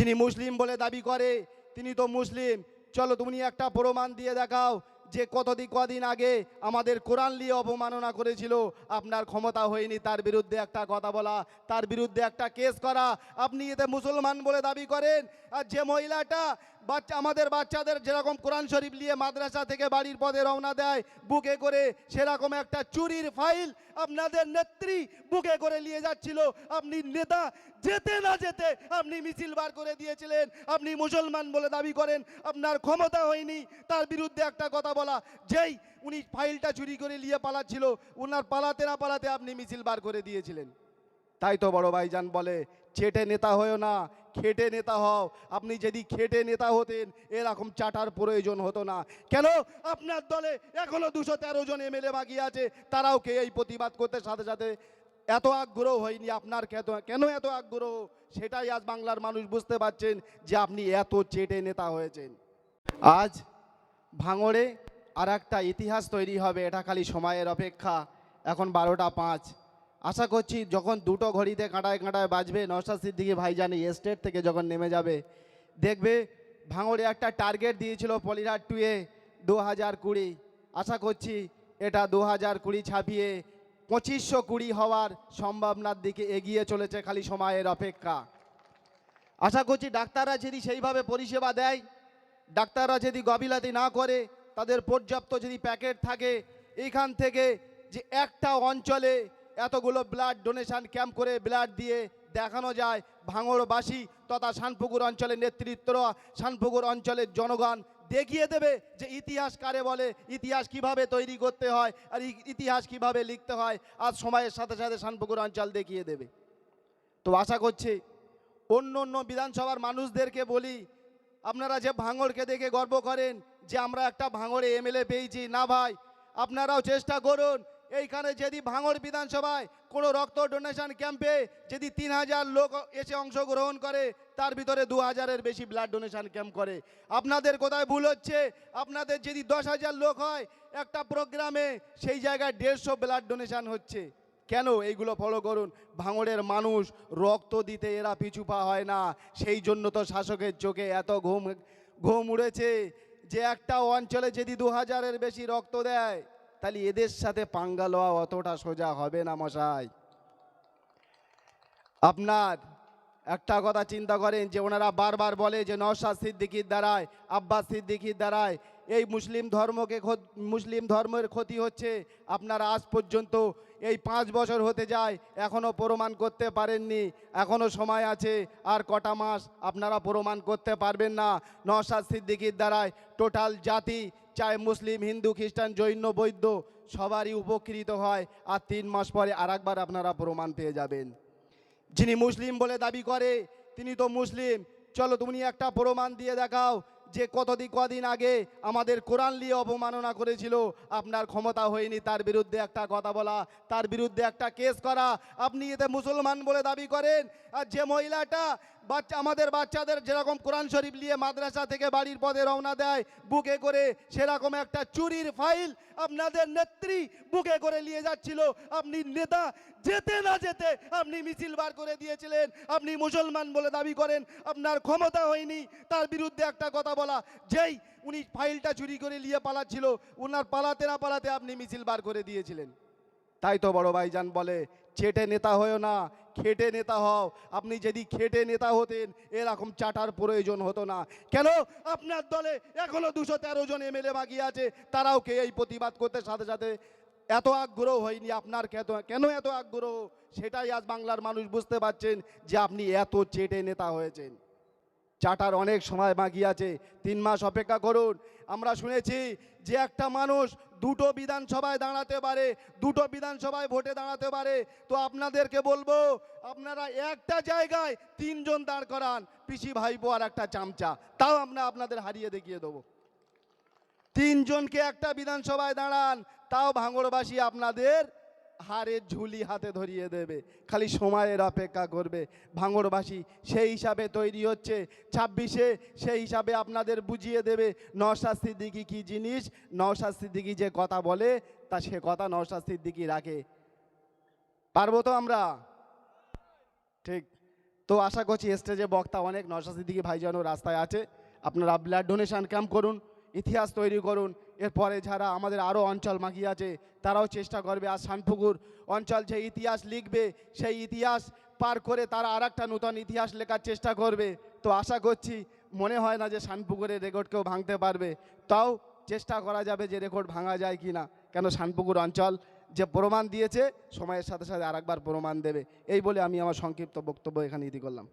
যিনি মুসলিম বলে দাবি করে, তিনি তো মুসলিম। চলো তুমি একটা প্রমাণ দিয়ে দেখাও যে কতদিন কদিন আগে আমাদের কোরআন নিয়ে অবমাননা করেছিল। আপনার ক্ষমতা হয়নি, তার বিরুদ্ধে একটা কথা বলা, তার বিরুদ্ধে একটা কেস করা। আপনি এতে মুসলমান বলে দাবি করেন, আর যে মহিলাটা বাচ্চা, আমাদের বাচ্চাদের যেরকম কোরআন শরীফ নিয়ে মাদ্রাসা থেকে বাড়ির পথে রওনা দেয়, বুকে করে সেরকম একটা চুরির ফাইল আপনাদের নেত্রী বুকে করে নিয়ে যাচ্ছিল। আপনি নেতা, যেতে না যেতে আপনি মিছিল বার করে দিয়েছিলেন। আপনি মুসলমান বলে দাবি করেন, আপনার ক্ষমতা হয়নি। তার বিরুদ্ধে একটা কথা বলা, যেই উনি ফাইলটা চুরি করে নিয়ে পালাচ্ছিল ওনার পালাতে না পালাতে আপনি মিছিল বার করে দিয়েছিলেন। তাই তো বড় ভাইজান বলে চেটে নেতা হয়েও না খেটে নেতা হও। আপনি যদি খেটে নেতা হতেন, এরকম চাটার প্রয়োজন হতো না। কেন? আপনার দলে এখনও দুশো তেরো জন এমএলএ বাকি আছে। তারাও কে এই প্রতিবাদ করতে? সাথে সাথে এত আগ্রহ হয়নি আপনার কেন এত আগ্রহ? সেটাই আজ বাংলার মানুষ বুঝতে পারছেন যে আপনি এত চেটে নেতা হয়েছেন। আজ ভাঙড়ে আর ইতিহাস তৈরি হবে। এটা খালি সময়ের অপেক্ষা। এখন বারোটা পাঁচ। আশা করছি যখন দুটো ঘড়িতে কাঁটায় কাঁটায় বাজবে নশা সিদ্দিকি ভাইজান এস্টেট থেকে যখন নেমে যাবে, দেখবে ভাঙড়ে একটা টার্গেট দিয়েছিল পলিরাট টুয়ে দু হাজার কুড়ি। আশা করছি এটা দু হাজার কুড়ি ছাপিয়ে পঁচিশশো কুড়ি হওয়ার সম্ভাবনার দিকে এগিয়ে চলেছে খালি সময়ের অপেক্ষা। আশা করছি ডাক্তাররা যদি সেইভাবে পরিষেবা দেয়, ডাক্তাররা যদি গবিলাতি না করে, তাদের পর্যাপ্ত যদি প্যাকেট থাকে, এইখান থেকে যে একটা অঞ্চলে এতগুলো ব্লাড ডোনেশন ক্যাম্প করে ব্লাড দিয়ে দেখানো যায় ভাঙড়বাসী তথা শানপুকুর অঞ্চলের নেতৃত্ব শানপুকুর অঞ্চলের জনগণ দেখিয়ে দেবে যে ইতিহাস কারে বলে, ইতিহাস কীভাবে তৈরি করতে হয় আর ইতিহাস কীভাবে লিখতে হয়। আজ সময়ের সাথে সাথে শানপুকুর অঞ্চল দেখিয়ে দেবে। তো আশা করছি অন্য অন্য বিধানসভার মানুষদেরকে বলি, আপনারা যে ভাঙড়কে দেখে গর্ব করেন যে আমরা একটা ভাঙড়ে এমএলএ পেয়েছি। না ভাই, আপনারাও চেষ্টা করুন এইখানে যদি ভাঙড় বিধানসভায় কোনো রক্ত ডোনেশন ক্যাম্পে যদি তিন হাজার লোক এসে অংশগ্রহণ করে, তার ভিতরে দু হাজারের বেশি ব্লাড ডোনেশন ক্যাম্প করে। আপনাদের কোথায় ভুল হচ্ছে? আপনাদের যদি দশ হাজার লোক হয়, একটা প্রোগ্রামে সেই জায়গায় দেড়শো ব্লাড ডোনেশন হচ্ছে। কেন এইগুলো ফলো করুন? ভাঙড়ের মানুষ রক্ত দিতে এরা পিছু পা হয় না। সেই জন্য তো শাসকের চোখে এত ঘুম ঘুম উড়েছে যে একটা অঞ্চলে যদি দু হাজারের বেশি রক্ত দেয় তাহলে এদের সাথে পাঙ্গা লওয়া অতটা সোজা হবে না, মশাই। আপনার একটা কথা চিন্তা করেন যে ওনারা বারবার বলে যে নওশাদ সিদ্দিকির দ্বারায়, আব্বাস সিদ্দিকির দ্বারায় এই মুসলিম ধর্মকে মুসলিম ধর্মের ক্ষতি হচ্ছে। আপনারা আজ পর্যন্ত এই পাঁচ বছর হতে যায় এখনও প্রমাণ করতে পারেননি এখনও সময় আছে, আর কটা মাস আপনারা প্রমাণ করতে পারবেন না। নওশাদ সিদ্দিকির দ্বারায় টোটাল জাতি চাই মুসলিম, হিন্দু, খ্রিস্টান, জৈন বৈদ্য সবারই উপকৃত হয়, আর তিন মাস পরে আরেকবার আপনারা প্রমাণ পেয়ে যাবেন। যিনি মুসলিম বলে দাবি করে, তিনি তো মুসলিম। চলো তুমি একটা প্রমাণ দিয়ে দেখাও যে কতদিন কদিন আগে আমাদের কোরআন নিয়ে অবমাননা করেছিল, আপনার ক্ষমতা হয়নি, তার বিরুদ্ধে একটা কথা বলা, তার বিরুদ্ধে একটা কেস করা। আপনি এতে মুসলমান বলে দাবি করেন? আর যে মহিলাটা বাচ্চা, আমাদের বাচ্চাদের যেরকম কোরআন শরীফ নিয়ে মাদ্রাসা থেকে বাড়ির পথে রওনা দেয়, বুকে করে সেরকম একটা চুরির ফাইল আপনাদের নেত্রী বুকে করে নিয়ে যাচ্ছিল। আপনি নেতা, যেতে না যেতে আপনি মিছিল বার করে দিয়েছিলেন। আপনি মুসলমান বলে দাবি করেন, আপনার ক্ষমতা হয়নি। তার বিরুদ্ধে একটা কথা বলা, যেই উনি ফাইলটা চুরি করে নিয়ে পালাচ্ছিল ওনার পালাতে না পালাতে আপনি মিছিল বার করে দিয়েছিলেন। তাই তো বড় ভাইজান বলে চেটে নেতা হয়েও না খেটে নেতা হও। আপনি যদি খেটে নেতা হতেন, এরকম চাটার প্রয়োজন হতো না। কেন? আপনার দলে এখনও দুশো তেরো জন এমএলএ বাকি আছে। তারাও কে এই প্রতিবাদ করতে? সাথে সাথে এত আগ্রহ হয়নি আপনার কেন এত আগ্রহ? সেটাই আজ বাংলার মানুষ বুঝতে পারছেন যে আপনি এত চেটে নেতা হয়েছেন। চাটার অনেক সময় বাকি আছে। তিন মাস অপেক্ষা করুন। আমরা শুনেছি যে একটা মানুষ দুটো বিধানসভায় দাঁড়াতে পারে, দুটো বিধানসভায় ভোটে দাঁড়াতে পারে। তো আপনাদেরকে বলব, আপনারা একটা জায়গায় তিনজন দাঁড় করান, পিসি ভাইপো আর একটা চামচা। তাও আমরা আপনাদের হারিয়ে দেখিয়ে দেবো। তিনজনকে একটা বিধানসভায় দাঁড়ান, তাও ভাঙড়বাসী আপনাদের হারের ঝুলি হাতে ধরিয়ে দেবে। খালি সময়ের অপেক্ষা করবে। ভাঙড়বাসী সেই হিসাবে তৈরি হচ্ছে। ছাব্বিশে সেই হিসাবে আপনাদের বুঝিয়ে দেবে নওশাদ সিদ্দিকি কী জিনিস? নওশাদ সিদ্দিকি যে কথা বলে, তা সে কথা নওশাদ সিদ্দিকি রাখে। পারব তো আমরা? ঠিক। তো আশা করছি স্টেজে বক্তা অনেক। নশা সিদ্দিকি ভাইজানও রাস্তায় আছে। আপনারা ব্লাড ডোনেশন ক্যাম্প করুন। ইতিহাস তৈরি করুন। এরপরে যারা আমাদের আরও অঞ্চল বাকি আছে, তারাও চেষ্টা করবে আর শানপুকুর অঞ্চল যে ইতিহাস লিখবে, সেই ইতিহাস পার করে তারা আর একটা নূতন ইতিহাস লেখার চেষ্টা করবে। তো আশা করছি, মনে হয় না যে শানপুকুরের রেকর্ডকেও ভাঙতে পারবে। তাও চেষ্টা করা যাবে যে রেকর্ড ভাঙা যায় কি না কেন শানপুকুর অঞ্চল যে প্রমাণ দিয়েছে, সময়ের সাথে সাথে আরেকবার প্রমাণ দেবে। এই বলে আমি আমার সংক্ষিপ্ত বক্তব্য এখানে ইতি করলাম।